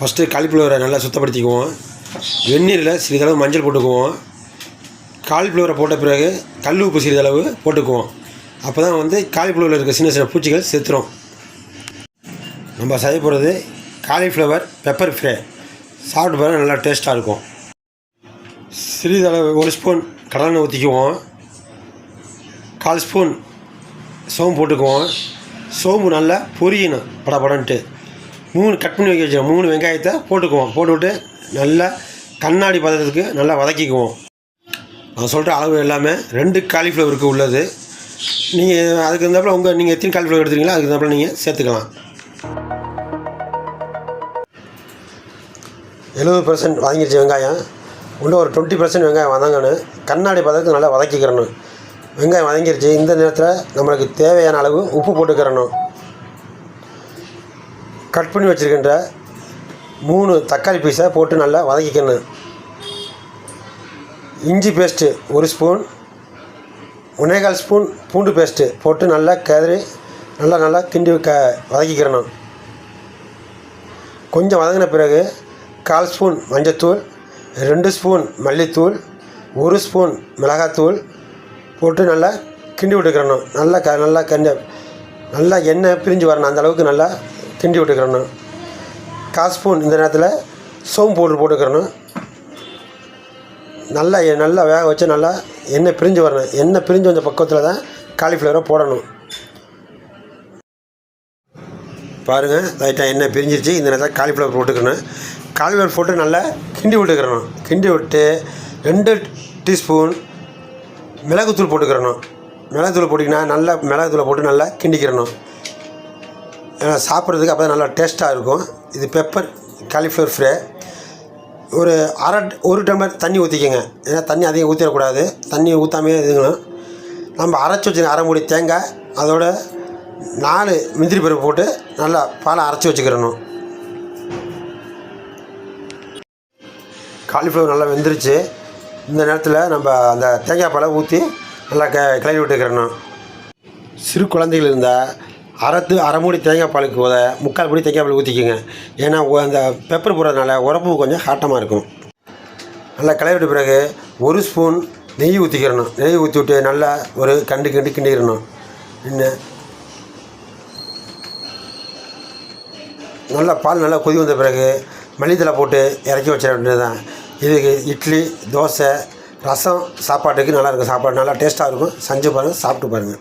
First காலிஃப்ளவரை நல்லா சுத்தப்படுத்திக்குவோம். வெந்நீரில் சிறிதளவு மஞ்சள் போட்டுக்குவோம். காலிஃப்ளவரை போட்ட பிறகு கல் உப்பு சிறிதளவு போட்டுக்குவோம். அப்போ தான் வந்து காலிஃப்ளவரில் இருக்க சின்ன சின்ன பூச்சிகள் செத்துரும். நம்ம செய்ய போகிறது காலிஃப்ளவர் பெப்பர் ஃப்ரை. சாப்பிட்டு போகிற நல்லா டேஸ்ட்டாக இருக்கும். சிறிதளவு ஒரு ஸ்பூன் கடலெண்ணெய் ஊற்றிக்குவோம். கால் ஸ்பூன் சோம்பு போட்டுக்குவோம். சோம்பு நல்லா பொரியணும் படபடன்ட்டு. மூணு கட் பண்ணி வைக்க வச்ச மூணு வெங்காயத்தை போட்டுக்குவோம். போட்டுவிட்டு நல்லா கண்ணாடி பதத்துக்கு நல்லா வதக்கிக்குவோம். நான் சொல்கிற அளவு எல்லாமே ரெண்டு காலிஃப்ளவருக்கு உள்ளது. நீங்கள் அதுக்கு இருந்தாப்புல உங்கள் நீங்கள் எத்தனை காலிஃப்ளவர் எடுத்துறீங்களோ அதுக்கு இருந்தாப்புல நீங்கள் சேர்த்துக்கலாம். எழுபது பர்சன்ட் வதங்கிடுச்சு வெங்காயம். இன்னும் ஒரு டுவெண்ட்டி பர்சன்ட் வெங்காயம் வதங்கணும். கண்ணாடி பதத்துக்கு நல்லா வதக்கிக்கிறணும். வெங்காயம் வதங்கிருச்சு. இந்த நேரத்தில் நம்மளுக்கு தேவையான அளவு உப்பு போட்டுக்கிறணும். கட் பண்ணி வச்சுருக்கின்ற மூணு தக்காளி பீஸை போட்டு நல்லா வதக்கிக்கணும். இஞ்சி பேஸ்ட்டு ஒரு ஸ்பூன் ஒன்றேகால் ஸ்பூன் பூண்டு பேஸ்ட்டு போட்டு நல்லா கதறி நல்லா நல்லா கிண்டி க வதக்கிக்கிறணும் கொஞ்சம் வதங்கின பிறகு கால் ஸ்பூன் மஞ்சத்தூள் ரெண்டு ஸ்பூன் மல்லித்தூள் ஒரு ஸ்பூன் மிளகாத்தூள் போட்டு நல்லா கிண்டி விட்டுக்கிறணும் நல்லா க நல்லா கண்ட நல்லா எண்ணெய் பிரிஞ்சு வரணும். அந்தளவுக்கு நல்லா கிண்டி விட்டுக்கிறணும் கால் ஸ்பூன் இந்த நேரத்தில் சோம்பு பவுடர் போட்டுக்கிறணும் நல்லா எ- நல்லா வேக வச்சு நல்லா எண்ணெய் பிரிஞ்சு வரணும். எண்ணெய் பிரிஞ்சு வந்த பக்கத்தில் தான் காலிஃப்ளவரை போடணும். பாருங்கள் லைட்டாக எண்ணெய் பிரிஞ்சிருச்சு. இந்த நேரத்தில் காலிஃப்ளவர் போட்டுக்கணும் காலிஃப்ளவர் போட்டு நல்லா கிண்டி விட்டுக்கிறணும். கிண்டி விட்டு ரெண்டு டீஸ்பூன் மிளகுத்தூள் போட்டுக்கிறணும். மிளகுத்தூள் போட்டிங்கன்னா நல்லா மிளகுத்தூளை போட்டு நல்லா கிண்டிக்கிறணும். ஏன்னா சாப்பிட்றதுக்கு அப்போ நல்லா டேஸ்ட்டாக இருக்கும். இது பெப்பர் காலிஃப்ளவர் ஃப்ரை ஒரு அரை ஒரு டம்ளர் தண்ணி ஊற்றிக்கோங்க ஏன்னா தண்ணி அதிகம் ஊற்றிடக்கூடாது தண்ணி ஊற்றாமே இதுங்கணும் நம்ம அரைச்சி வச்சுருக்க அரை மூடி தேங்காய் அதோட நாலு முந்திரி பருப்பு போட்டு நல்லா பாலை அரைச்சி வச்சுக்கிறணும் காலிஃப்ளவர் நல்லா வெந்துருச்சு. இந்த நேரத்தில் நம்ம அந்த தேங்காய் பாலை ஊற்றி நல்லா க கிளறி விட்டுக்கிறணும் சிறு குழந்தைகள் இருந்தால் அரைத்து அரை மூடி தேங்காய் பாலுக்கு போத முக்கால் மூடி தேங்காய் பால் ஊற்றிக்கோங்க ஏன்னா அந்த பெப்பர் போடுறதுனால உரப்பு கொஞ்சம் ஹாட்டமாக இருக்கும். நல்லா கிளறி விட்ட பிறகு ஒரு ஸ்பூன் நெய் ஊற்றிக்கிறணும் நெய் ஊற்றி விட்டு நல்லா ஒரு கண்டு கண்டு கிண்டிக்கிறணும் இன்னும் நல்லா பால் நல்லா கொதி வந்த பிறகு மல்லித்தலை போட்டு இறக்கி வச்சிட வேண்டியது தான் இதுக்கு இட்லி தோசை ரசம் சாப்பாட்டுக்கு நல்லாயிருக்கும் சாப்பாடு நல்லா டேஸ்ட்டாக இருக்கும். செஞ்சு பாருங்கள் சாப்பிட்டு பாருங்கள்